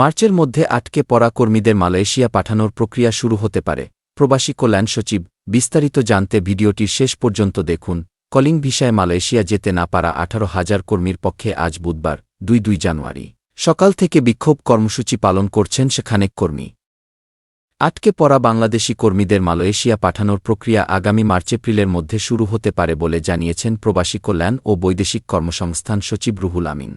মার্চের মধ্যে আটকে পড়া কর্মীদের মালয়েশিয়া পাঠানোর প্রক্রিয়া শুরু হতে পারে। প্রবাসী কল্যাণ সচিব, বিস্তারিত জানতে ভিডিওটির শেষ পর্যন্ত দেখুন। কলিং ভিসায় মালয়েশিয়া যেতে না পারা আঠারো হাজার কর্মীর পক্ষে আজ বুধবার, দুই দুই জানুয়ারি। সকাল থেকে বিক্ষোভ কর্মসূচি পালন করছেন সেখানেক কর্মী। আটকে পড়া বাংলাদেশি কর্মীদের মালয়েশিয়া পাঠানোর প্রক্রিয়া আগামী মার্চ এপ্রিলের মধ্যে শুরু হতে পারে বলে জানিয়েছেন প্রবাসী কল্যাণ ও বৈদেশিক কর্মসংস্থান সচিব রুহুল আমিন।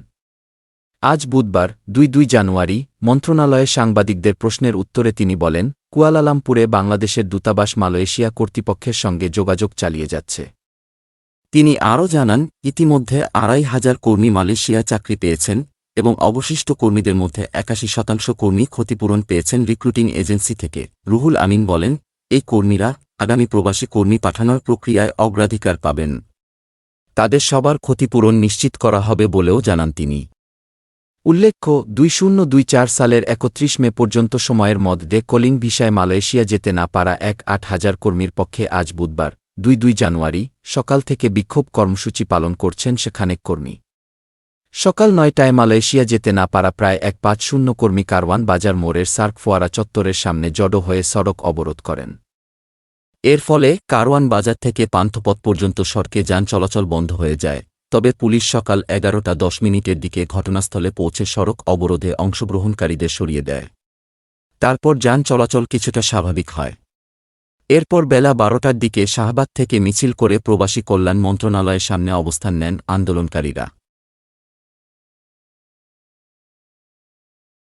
আজ বুধবার, দুই দুই জানুয়ারি, মন্ত্রণালয়ে সাংবাদিকদের প্রশ্নের উত্তরে তিনি বলেন, কুয়ালালামপুরে বাংলাদেশের দূতাবাস মালয়েশিয়া কর্তৃপক্ষের সঙ্গে যোগাযোগ চালিয়ে যাচ্ছে। তিনি আরও জানান, ইতিমধ্যে আড়াই হাজার কর্মী মালয়েশিয়া চাকরি পেয়েছেন এবং অবশিষ্ট কর্মীদের মধ্যে একাশি শতাংশ কর্মী ক্ষতিপূরণ পেয়েছেন রিক্রুটিং এজেন্সি থেকে। রুহুল আমিন বলেন, এই কর্মীরা আগামী প্রবাসী কর্মী পাঠানোর প্রক্রিয়ায় অগ্রাধিকার পাবেন। তাদের সবার ক্ষতিপূরণ নিশ্চিত করা হবে বলেও জানান তিনি। উল্লেখ্য, দুই শূন্য দুই চার সালের একত্রিশ মে পর্যন্ত সময়ের মধ্যে কলিং ভিসায় মালয়েশিয়া যেতে না পারা এক আট হাজার কর্মীর পক্ষে আজ বুধবার, দুই দুই জানুয়ারি, সকাল থেকে বিক্ষোভ কর্মসূচি পালন করছেন সেখানেক কর্মী। সকাল নয়টায় মালয়েশিয়া যেতে না পারা প্রায় এক পাঁচ শূন্য কর্মী কারওয়ান বাজার মোড়ের সার্ক ফোয়ারা চত্বরের সামনে জড়ো হয়ে সড়ক অবরোধ করেন। এর ফলে কারওয়ান বাজার থেকে পান্থপথ পর্যন্ত সড়কে যান চলাচল বন্ধ হয়ে যায়। তবে পুলিশ সকাল এগারোটা দশ মিনিটের দিকে ঘটনাস্থলে পৌঁছে সড়ক অবরোধে অংশগ্রহণকারীদের সরিয়ে দেয়। তারপর যান চলাচল কিছুটা স্বাভাবিক হয়। এরপর বেলা বারোটার দিকে শাহবাগ থেকে মিছিল করে প্রবাসী কল্যাণ মন্ত্রণালয়ের সামনে অবস্থান নেন আন্দোলনকারীরা।